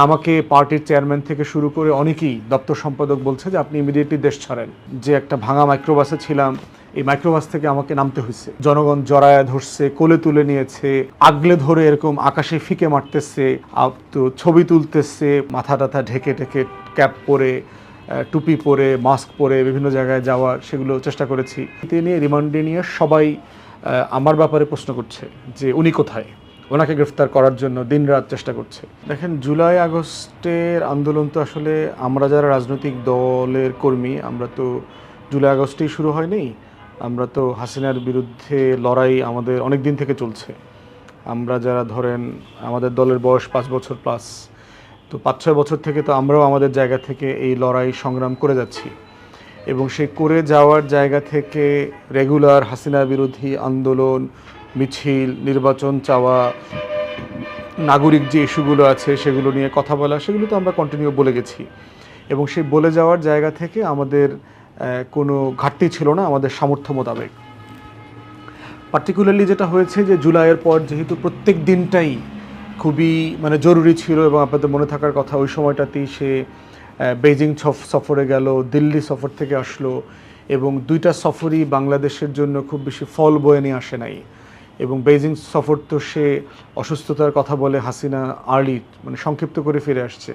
আমাকে পার্টির চেয়ারম্যান থেকে শুরু করে অনেকেই দপ্তর সম্পাদক বলছে যে আপনি ইমিডিয়েটলি দেশ ছাড়েন। যে একটা ভাঙা মাইক্রোবাসে ছিলাম, এই মাইক্রোবাস থেকে আমাকে নামতে হয়েছে। জনগণ জড়ায়া ধরছে, কোলে তুলে নিয়েছে, আগলে ধরে এরকম আকাশে ফিকে মারতেছে তো ছবি তুলতেছে, মাথা টাথা ঢেকে ঢেকে ক্যাপ পরে টুপি পরে মাস্ক পরে বিভিন্ন জায়গায় যাওয়ার সেগুলো চেষ্টা করেছি। তিনি রিমান্ডে নিয়ে সবাই আমার ব্যাপারে প্রশ্ন করছে যে উনি কোথায়? ওনাকে গ্রেফতার করার জন্য দিনরাত চেষ্টা করছে। দেখেন, জুলাই আগস্টের আন্দোলন তো আসলে আমরা যারা রাজনৈতিক দলের কর্মী, আমরা তো জুলাই আগস্টেই শুরু হয়নি। আমরা তো হাসিনার বিরুদ্ধে লড়াই আমাদের অনেক দিন থেকে চলছে। আমরা যারা ধরেন আমাদের দলের বয়স পাঁচ বছর প্লাস তো পাঁচ ছয় বছর থেকে তো আমরাও আমাদের জায়গা থেকে এই লড়াই সংগ্রাম করে যাচ্ছি। এবং সেই করে যাওয়ার জায়গা থেকে রেগুলার হাসিনা বিরোধী আন্দোলন মিছিল, নির্বাচন চাওয়া, নাগরিক যে ইস্যুগুলো আছে সেগুলো নিয়ে কথা বলা, সেগুলো তো আমরা কন্টিনিউ বলে গেছি। এবং সেই বলে যাওয়ার জায়গা থেকে আমাদের কোনো ঘাটতি ছিল না আমাদের সামর্থ্য মোতাবেক। পার্টিকুলারলি যেটা হয়েছে যে জুলাইয়ের পর যেহেতু প্রত্যেক দিনটাই খুবই মানে জরুরি ছিল এবং আপনাদের মনে থাকার কথা, ওই সময়টাতেই সে বেজিং সফরে গেল, দিল্লি সফর থেকে আসলো এবং দুইটা সফরই বাংলাদেশের জন্য খুব বেশি ফল বয়ে নিয়ে আসে নাই। এবং বেজিং সফর তো সে অসুস্থতার কথা বলে হাসিনা আর্লি মানে সংক্ষিপ্ত করে ফিরে আসছে।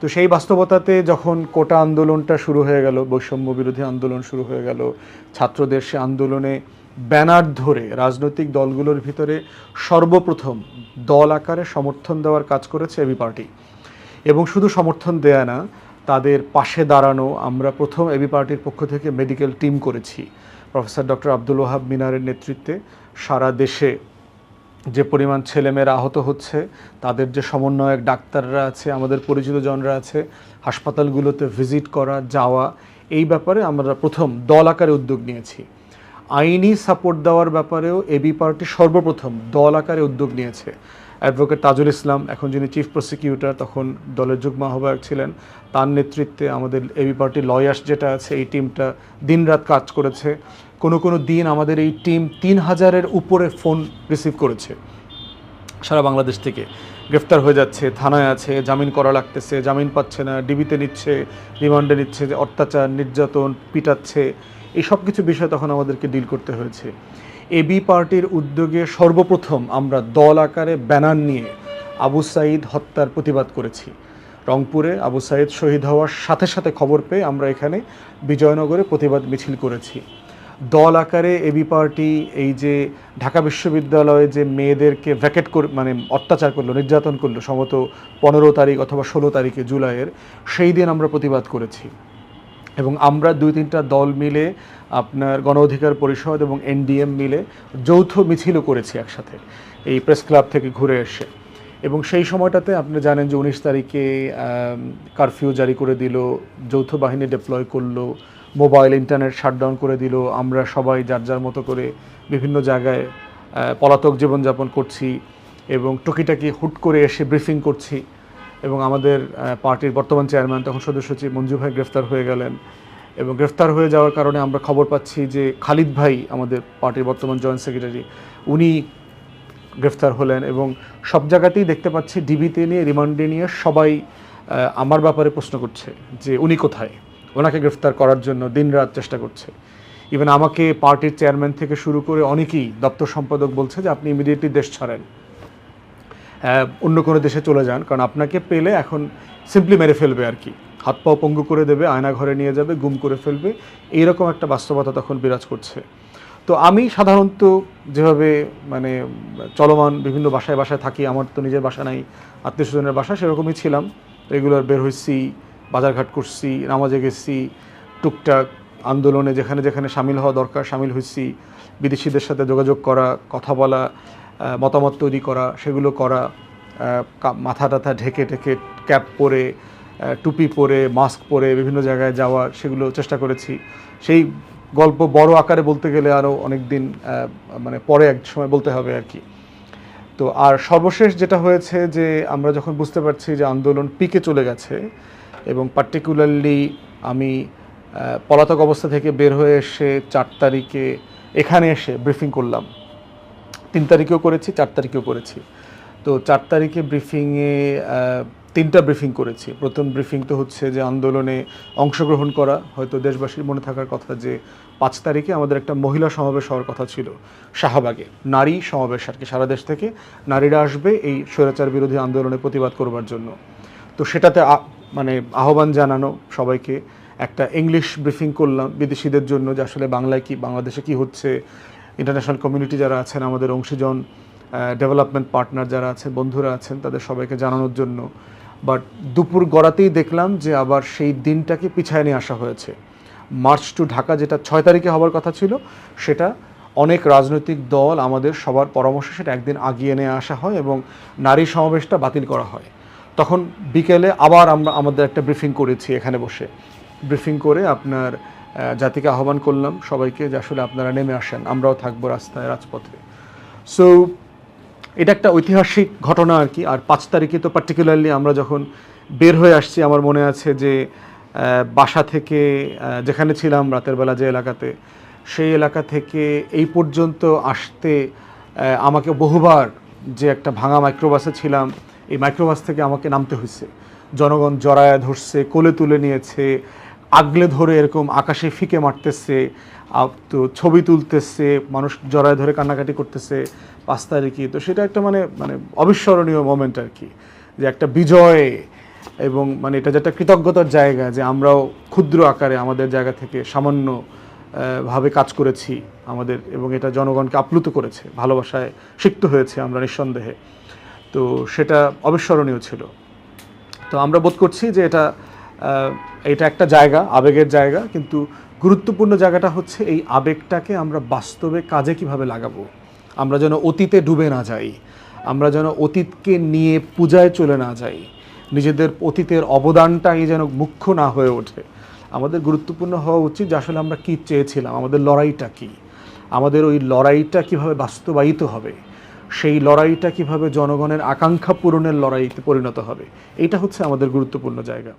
তো সেই বাস্তবতাতে যখন কোটা আন্দোলনটা শুরু হয়ে গেল, বৈষম্য বিরোধী আন্দোলন শুরু হয়ে গেল, ছাত্রদের সে আন্দোলনে ব্যানার ধরে রাজনৈতিক দলগুলোর ভিতরে সর্বপ্রথম দল আকারে সমর্থন দেওয়ার কাজ করেছে এবি পার্টি। এবং শুধু সমর্থন দেয়া না তাদের পাশে দাঁড়ানো আমরা প্রথম এবি পার্টির পক্ষ থেকে মেডিকেল টিম করেছি। প্রফেসর ডক্টর আব্দুল ওহাব মিনারের নেতৃত্বে সারা দেশে যে পরিমাণ ছেলেমেয়েরা আহত হচ্ছে, তাদের যে সমন্বয়ক ডাক্তাররা আছে, আমাদের পরিচিত জনরা আছে, হাসপাতালগুলোতে ভিজিট করা, যাওয়া, এই ব্যাপারে আমরা প্রথম দল আকারে উদ্যোগ নিয়েছি। আইনি সাপোর্ট দেওয়ার ব্যাপারেও এবি পার্টি সর্বপ্রথম দল আকারে উদ্যোগ নিয়েছে। অ্যাডভোকেট তাজুল ইসলাম, এখন যিনি চিফ প্রসিকিউটর, তখন দলের যুগ্ম আহ্বায়ক ছিলেন। তার নেতৃত্বে আমাদের এবি পার্টি লয়ার্স যেটা আছে, এই টিমটা দিনরাত কাজ করেছে। কোনো কোনো দিন আমাদের এই টিম তিন হাজারের উপরে ফোন রিসিভ করেছে। সারা বাংলাদেশ থেকে। গ্রেফতার হয়ে যাচ্ছে, থানায় আছে, জামিন করা লাগতেছে, জামিন পাচ্ছে না, ডিবিতে নিচ্ছে, রিমান্ডে নিচ্ছে, অত্যাচার, নির্যাতন পিটাচ্ছে। এই সব কিছু বিষয় তখন আমাদেরকে ডিল করতে হয়েছে। এবি পার্টির উদ্যোগে সর্বপ্রথম আমরা দল আকারে ব্যানার নিয়ে আবু সাইদ হত্যার প্রতিবাদ করেছি। রংপুরে আবু সাইদ শহীদ হওয়ার সাথে সাথে খবর পেয়ে আমরা এখানে বিজয়নগরে প্রতিবাদ মিছিল করেছি। দল আকারে এবি পার্টি এই যে ঢাকা বিশ্ববিদ্যালয়ে যে মেয়েদেরকে ভ্যাকেট করে মানে অত্যাচার করল, নির্যাতন করল, সম্ভবত পনেরো তারিখ অথবা ষোলো তারিখে জুলাইয়ের, সেই দিন আমরা প্রতিবাদ করেছি। এবং আমরা দুই তিনটা দল মিলে আপনার গণ অধিকার পরিষদ এবং এনডিএম মিলে যৌথ মিছিলও করেছি একসাথে, এই প্রেস ক্লাব থেকে ঘুরে এসে। এবং সেই সময়টাতে আপনি জানেন যে উনিশ তারিখে কারফিউ জারি করে দিল, যৌথ বাহিনী ডিপ্লয় করল মোবাইল ইন্টারনেট শাটডাউন করে দিল, আমরা সবাই যার যার মতো করে বিভিন্ন জায়গায় পলাতক জীবনযাপন করছি এবং টুকিটাকি হুট করে এসে ব্রিফিং করছি। এবং আমাদের পার্টির বর্তমান চেয়ারম্যান, তখন সদস্য সচিব মঞ্জু ভাই গ্রেফতার হয়ে গেলেন। এবং গ্রেফতার হয়ে যাওয়ার কারণে আমরা খবর পাচ্ছি যে খালিদ ভাই, আমাদের পার্টির বর্তমান জয়েন্ট সেক্রেটারি, উনি গ্রেফতার হলেন এবং সব জায়গাতেই দেখতে পাচ্ছি ডিবিতে নিয়ে, রিমান্ডে নিয়ে সবাই আমার ব্যাপারে প্রশ্ন করছে যে উনি কোথায়? ওনাকে গ্রেফতার করার জন্য দিনরাত চেষ্টা করছে। ইভেন আমাকে পার্টির চেয়ারম্যান থেকে শুরু করে অনেকেই দপ্তর সম্পাদক বলছে যে আপনি ইমিডিয়েটলি দেশ ছাড়েন। অন্য কোনো দেশে চলে যান, কারণ আপনাকে পেলে এখন সিম্পলি মেরে ফেলবে আর কি। হাত পাও পঙ্গু করে দেবে, আয়না ঘরে নিয়ে যাবে, গুম করে ফেলবে, এইরকম একটা বাস্তবতা তখন বিরাজ করছে। তো আমি সাধারণত যেভাবে মানে চলমান বিভিন্ন বাসায় বাসায় থাকি, আমার তো নিজের বাসা নাই, আত্মীয় স্বজনের বাসা, সেরকমই ছিলাম। রেগুলার বের হয়েছি বাজারঘাট করছি, নামাজে গেছি, টুকটাক আন্দোলনে যেখানে যেখানে সামিল হওয়া দরকার, সামিল হয়েছি বিদেশিদের সাথে যোগাযোগ করা, কথা বলা মতামত তৈরি করা, সেগুলো করা মাথা টাথা ঢেকে ঢেকে ক্যাপ পরে টুপি পরে, মাস্ক পরে, বিভিন্ন জায়গায় যাওয়ার সেগুলো চেষ্টা করেছি। সেই গল্প বড় আকারে বলতে গেলে আরও অনেক দিন মানে পরে এক সময় বলতে হবে আর কি। তো আর সর্বশেষ যেটা হয়েছে যে আমরা যখন বুঝতে পারছি যে আন্দোলন পিকে চলে গেছে এবং পার্টিকুলারলি আমি পলাতক অবস্থা থেকে বের হয়ে এসে চার তারিখে এখানে এসে ব্রিফিং করলাম। তিন তারিখেও করেছি, চার তারিখেও করেছি। তো চার তারিখে ব্রিফিংয়ে তিনটা ব্রিফিং করেছি। প্রথম ব্রিফিং তো হচ্ছে যে আন্দোলনে অংশগ্রহণ করা। হয়তো দেশবাসীর মনে থাকার কথা যে পাঁচ তারিখে আমাদের একটা মহিলা সমাবেশ হওয়ার কথা ছিল শাহবাগে। নারী সমাবেশ আর কি সারা দেশ থেকে। নারীরা আসবে এই স্বৈরাচার বিরোধী আন্দোলনে প্রতিবাদ করবার জন্য। তো সেটাতে মানে আহ্বান জানানো সবাইকে। একটা ইংলিশ ব্রিফিং করলাম বিদেশিদের জন্য যে আসলে বাংলায় কি, বাংলাদেশে কি হচ্ছে ইন্টারন্যাশনাল কমিউনিটি যারা আছেন, আমাদের অংশীজন ডেভেলপমেন্ট পার্টনার যারা আছেন, বন্ধুরা আছেন, তাদের সবাইকে জানানোর জন্য। বাট দুপুর গড়াতেই দেখলাম যে আবার সেই দিনটাকে পিছায় নিয়ে আসা হয়েছে। মার্চ টু ঢাকা যেটা ছয় তারিখে হওয়ার কথা ছিল, সেটা অনেক রাজনৈতিক দল আমাদের সবার পরামর্শে সেটা একদিন আগিয়ে নিয়ে আসা হয় এবং নারী সমাবেশটা বাতিল করা হয়। তখন বিকেলে আবার আমরা, আমাদের একটা ব্রিফিং করেছি এখানে বসে। ব্রিফিং করে আপনার জাতিকে আহ্বান করলাম সবাইকে যে আসলে আপনারা নেমে আসেন, আমরাও থাকব রাস্তায়, রাজপথে। সো এটা একটা ঐতিহাসিক ঘটনা আর কি। আর পাঁচ তারিখে তো পার্টিকুলারলি আমরা যখন বের হয়ে আসছি, আমার মনে আছে যে বাসা থেকে যেখানে ছিলাম রাতের বেলা যে এলাকাতে, সেই এলাকা থেকে এই পর্যন্ত আসতে আমাকে বহুবার যে একটা ভাঙা মাইক্রোবাসে ছিলাম, এই মাইক্রোবাস থেকে আমাকে নামতে হয়েছে জনগণ জড়ায় ধরছে, কোলে তুলে নিয়েছে আগলে ধরে এরকম আকাশে ফিকে মারতেছে তো ছবি তুলতেছে, মানুষ জড়ায় ধরে কান্নাকাটি করতেছে পাঁচ তারিখে তো সেটা একটা মানে মানে অবিস্মরণীয় মোমেন্ট আর কি যে একটা বিজয় এবং মানে এটা যে একটা কৃতজ্ঞতার জায়গা, যে আমরাও ক্ষুদ্র আকারে আমাদের জায়গা থেকে সামান্য ভাবে কাজ করেছি আমাদের এবং এটা জনগণকে আপ্লুত করেছে, ভালোবাসায় সিক্ত হয়েছে আমরা নিঃসন্দেহে। তো সেটা অবিস্মরণীয় ছিল। তো আমরা বোধ করছি যে এটা এটা একটা জায়গা, আবেগের জায়গা, কিন্তু গুরুত্বপূর্ণ জায়গাটা হচ্ছে এই আবেগটাকে আমরা বাস্তবে কাজে কীভাবে লাগাবো? আমরা যেন অতীতে ডুবে না যাই, আমরা যেন অতীতকে নিয়ে পূজায় চলে না যাই, নিজেদের অতীতের অবদানটাই যেন মুখ্য না হয়ে ওঠে। আমাদের গুরুত্বপূর্ণ হওয়া উচিত যে আসলে আমরা কী চেয়েছিলাম, আমাদের লড়াইটা কী? আমাদের ওই লড়াইটা কীভাবে বাস্তবায়িত হবে? সেই লড়াইটা কীভাবে জনগণের আকাঙ্ক্ষা পূরণের লড়াইতে পরিণত হবে? এটা হচ্ছে আমাদের গুরুত্বপূর্ণ জায়গা।